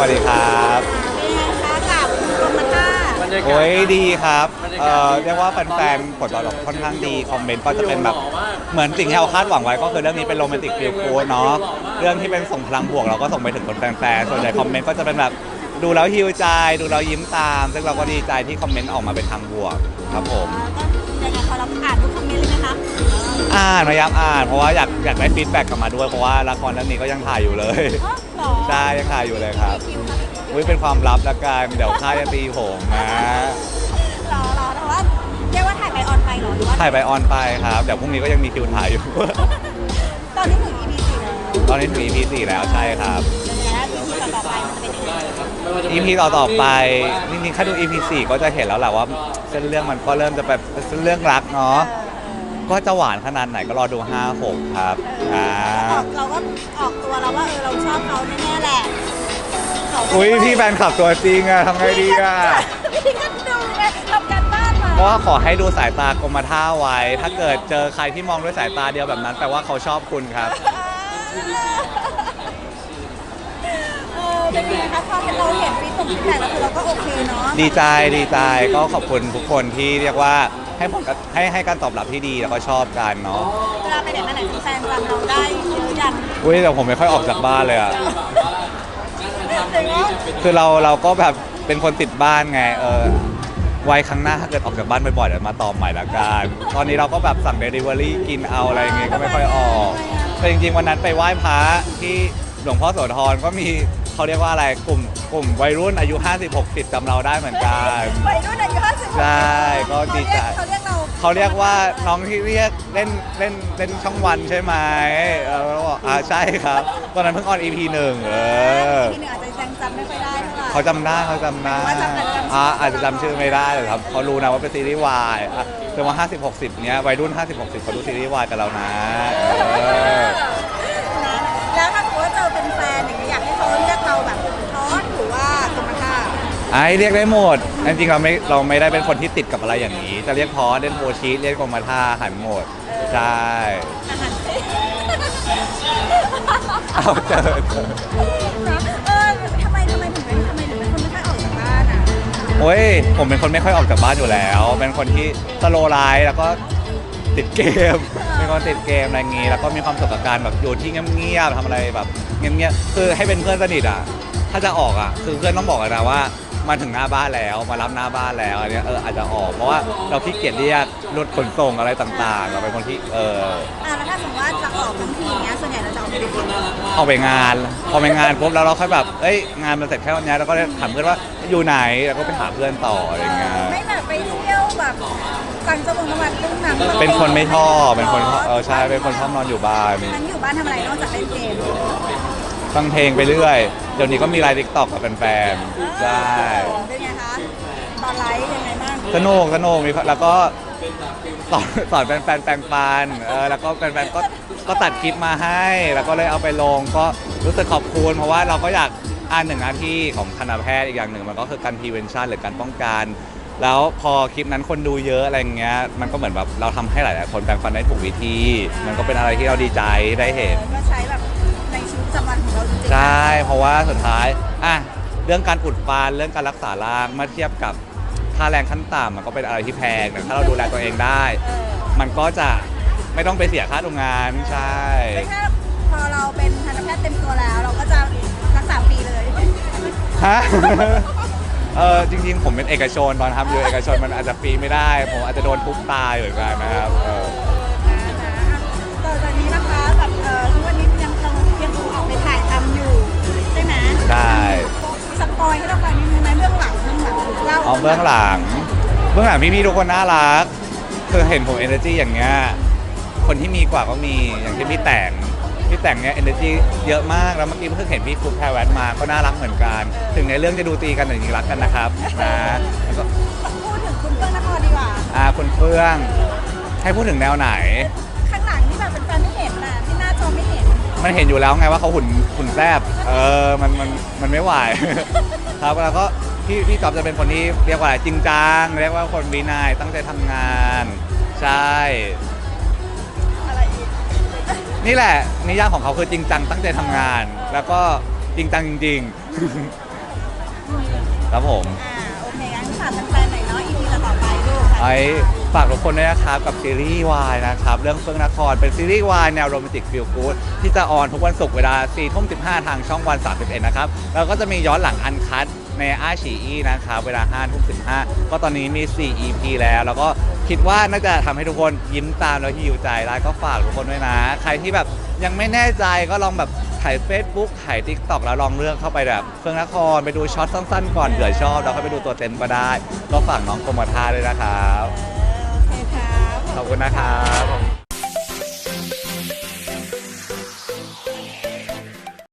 วัสดีครับเป็นไงคะกับกรมท่าบรรยากาศ โอ้ยดีครับบรรยากาศเอ่อเรียกว่าแฟนๆผลตอบรับค่อนข้างดีคอมเมนต์ก็จะเป็นแบบเหมือนสิ่งที่เราคาดหวังไว้ก็คือเรื่องนี้เป็นโรแมนติกฟิลกูดเนาะเรื่องที่เป็นส่งพลังบวกเราก็ส่งไปถึงคนแฟนๆส่วนใหญ่คอมเมนต์ก็จะเป็นแบบดูแล้วฮิวใจ ดูแล้วยิ้มตาม ซึ่งเราก็ดีใจที่คอมเมนต์ออกมาเป็นทางบวกครับผม ก็ยังไงพอเราอ่านทุกคอมเมนต์เลยไหมคะอ่านพยายามอ่านเพราะว่าอยากอยากได้ฟีดแบ็กกลับมาด้วยเพราะว่าละครเรื่องนี้ก็ยังถ่ายอยู่เลยอ๋อ เหรอใช่ยังถ่ายอยู่เลยครับคิวครับอุ้ยเป็นความลับละกันเดี๋ยวค่ายจะตีผมนะรอรอแต่ว่าเรียกว่าถ่ายไปออนไปเหรอหรือว่าถ่ายไปออนไปครับเดี๋ยวพรุ่งนี้ก็ยังมีคิวถ่ายอยู่ ตอนนี้ถึง EP สี่แล้วตอนนี้ถึง EP 4แล้วใช่ครับเป็นไงนะ EP ต่อๆไปมันจะเป็นยังไง EP ต่อต่อๆไปจริงๆถ้าดู EP 4ก็จะเห็นแล้วแหละว่าเส้นเรื่องมันก็เริ่มจะแบบเส้นเรื่องรักเนาะ ก็จะหวานขนาดไหนก็รอดู 5 6 ครับอ่าออกเราก็ออกตัวแล้วว่าเออเราชอบเขาแน่ๆแหละเขาก็อุ้ยพี่แฟนขับตัวจริงอะทำไงดีอะพี่ก็ดูไงทำการบ้านมาเพราะว่าขอให้ดูสายตากรมท่าไว้ ถ้าเกิดเจอใครที่มองด้วยสายตาเดียวแบบนั้นแปลว่าเขาชอบคุณครับ เออเป็นไงคะพอเราเห็นฟีดตรงฟีดแบ็กแล้วคือเราก็โอเคเนาะดีใจดีใจก็ขอบคุณทุกคนที่เรียกว่า ให้ผลกระให้ให้การตอบรับที่ดีแล้วก็ชอบกันเนาะเวลาไปไหนมาไหนแฟนๆจำเราได้เยอะยันอุ้ยแต่ผมไม่ค่อยออกจากบ้านเลยอะถึงว่าคือเราเราก็แบบเป็นคนติดบ้านไงเออวัยครั้งหน้าถ้าเกิดออกจากบ้านบ่อยๆเดี๋ยวมาตอบใหม่ละกันตอนนี้เราก็แบบสั่งเดลิเวอรี่กินเอาอะไรอย่างเงี้ยก็ไม่ค่อยออกแต่จริงๆวันนั้นไปไหว้พระที่หลวงพ่อโสธรก็มี เขาเรียกว่าอะไรกลุ่มกลุ่มวัยรุ่นอายุ 50-60จำเราได้เหมือนกันวัยรุ่นอายุห้าสิบใช่ก็ดีใจเขาเรียกเราเขาเรียกว่าน้องที่เรียกเล่นเล่นเล่นช่องวันใช่ไหมเออเราบอกอ่าใช่ครับตอนนั้นเพิ่งออน EP หนึ่งเออทีหนึงอาจจะยังจำไม่ค่อยได้เท่าไหร่เขาจำได้เขาจำได้ว่าจำแต่จำชื่ออ่าอาจจะจำชื่อไม่ได้แต่ครับเขารู้นะว่าเป็นซีรีส์วายอะแต่ว่า 50 60 เนี้ยวัยรุ่น 50 60เขาดูซีรีส์วายกันแล้วนะเออนะ ไอ้เรียกได้หมด จริงๆเราไม่เราไม่ได้เป็นคนที่ติดกับอะไรอย่างนี้ จะเรียกพอเล่นโพชีเรียกกรมท่าหันหมดใช่อาหารเช้เอาเจอเจอนะเออทำไมทำไมถึงเป็นทำไมถึงเป็นคนไม่ค่อยออกจากบ้านอะโอ้ยผมเป็นคนไม่ค่อยออกจากบ้านอยู่แล้ว เป็นคนที่สโลไลฟ์แล้วก็ติดเกมเป็นคนติดเกมอะไรงี้ แล้วก็มีความสุขกับการแบบอยู่ที่เงียบๆทำอะไรแบบเงียบๆคือให้เป็นเพื่อนสนิทอะ ถ้าจะออกอะ คือเพื่อนต้องบอกกันนะว่า มาถึงหน้าบ้านแล้วมารับหน้าบ้านแล้วอันเนี้ยเอออาจจะออกเพราะว่าเราขี้เกียจเรียกรถขนส่งอะไรต่างๆ เราเป็นคนที่เอออะแล้วถ้าสมมติว่าจะออกทั้งทีเนี้ยส่วนใหญ่เราจะออกไปไหนออกไปงานพอไปงานปุ๊บแล้วเราค่อยแบบเอ้ยงานมันเสร็จแค่วันนี้เราก็เลยถามเพื่อนว่าอยู่ไหนแล้วก็ไปหาเพื่อนต่ออะไรอย่างเงี้ย ไม่แบบไปเที่ยวแบบต่างจังหวัดจังหวัดตึ้งหนังเป็นคนไม่ชอบเป็นคนเออใช่เป็นคนชอบนอนอยู่บ้านทั้งอยู่บ้านทำอะไรนอกจากเล่นเกม ฟังเพลงไปเรื่อย เดี๋ยวนี้ก็มีไลน์ทิกตอกกับแฟนๆใช่เป็นไงคะ ตอนไลฟ์ยังไงบ้างสนุกสนุกมีแล้วก็สอนสอนแฟนๆแปลงฟันเออแล้วก็แฟนๆก็ก็ตัดคลิปมาให้ แล้วก็เลยเอาไปลงก็รู้สึกขอบคุณเพราะว่าเราก็อยากอ่านหนึ่งหน้าที่ของคณะแพทย์อีกอย่างหนึ่งมันก็คือการ prevention หรือการป้องกัน แล้วพอคลิปนั้นคนดูเยอะอะไรเงี้ย มันก็เหมือนแบบเราทำให้หลายๆคนแปลงฟันได้ถูกวิธี มันก็เป็นอะไรที่เราดีใจได้เห็น ก็ใช้แบบในชีวิต ประจำวันของเราจริงๆใช่เพราะว่าสุดท้ายอะเรื่องการอุดฟันเรื่องการรักษาร่างเมื่อเทียบกับค่าแรงขั้นต่ำมันก็เป็นอะไรที่แพงแต่ถ้าเราดูแลตัวเองได้ เออมันก็จะไม่ต้องไปเสียค่าโรงงานใช่ ไม่ใช่พอเราเป็นทันตแพทย์เต็มตัวแล้ว เราก็จะรักษาฟรีเลย ฮะ เออจริงๆ ผมเป็นเอกชนตอนทำอยู่เอกชนมันอาจจะฟรีไม่ได้ ผมอาจจะโดนทุบตายเหมือนกันนะครับเออ ช่ไหมได้สปอยให้เราฟังนิดนึงไหมเบื้องหลังเบื้องหลังเล่าเอาเบื้องหลัง เบื้องหลังพี่ๆทุกคนน่ารักคือเห็นผม energy อย่างเงี้ยคนที่มีกว่าก็มีอย่างที่พี่แต่งพี่แต่งเนี้ย energy เยอะมากแล้วเมื่อกี้เพิ่งเห็นพี่ฟลุ๊กแพรแวนมาก็น่ารักเหมือนกัน ถึงในเรื่องจะดูตีกันแต่จริงๆรักกันนะครับนะแล้วก็พูดถึงคุณเฟื่องนครดีกว่าอ่าคุณเฟื่องให้พูดถึงแนวไหน ม่เห็นมันเห็นอยู่แล้วไงว่าเขาหุ่นหุ่นแซบเออมันมันมันไม่ไหว ครับแล้วก็พี่พี่จอบจะเป็นคนที่เรียกว่าอะไรจริงจังเรียกว่าคนวินัยตั้งใจทำงาน ใช่ อะไรอีกนี่แหละนิยามของเขาคือจริงจังตั้งใจทำงาน แล้วก็จริงจังจริงครับผม อ่าโอเคงั้นฝากแฟนๆหน่อย ไปดูค่ะไอ้ฝากทุกคนด้วยนะครับกับซีรีส์วายนะครับ เรื่องเฟื่องนครเป็นซีรีส์วายแนวโรแมนติกฟิลกูดที่จะออนทุกวันศุกร์เวลา4ทุ่ม15 ทางช่องวัน 31 นะครับ แล้วก็จะมีย้อนหลังอันคัด ในอาชีอีนะครับเวลา5ทุ่ม15ก็ตอนนี้มี 4 EP แล้ว แล้วก็คิดว่าน่าจะทำให้ทุกคนยิ้มตามแล้วหิวใจได้ก็ฝากทุกคนด้วยนะ ใครที่แบบยังไม่แน่ใจก็ลองแบบถ่าย Facebook ถ่าย TikTok แล้วลองเลือกเข้าไปแบบเฟื่องนครไปดูช็อตสั้นๆ ก่อนเผื่อชอบแล้วก็ไปดูตัวเต็มก็ได้ ก็ฝากน้องโกมทาด้วยนะครับเออโอเคครับ ขอบคุณนะครับ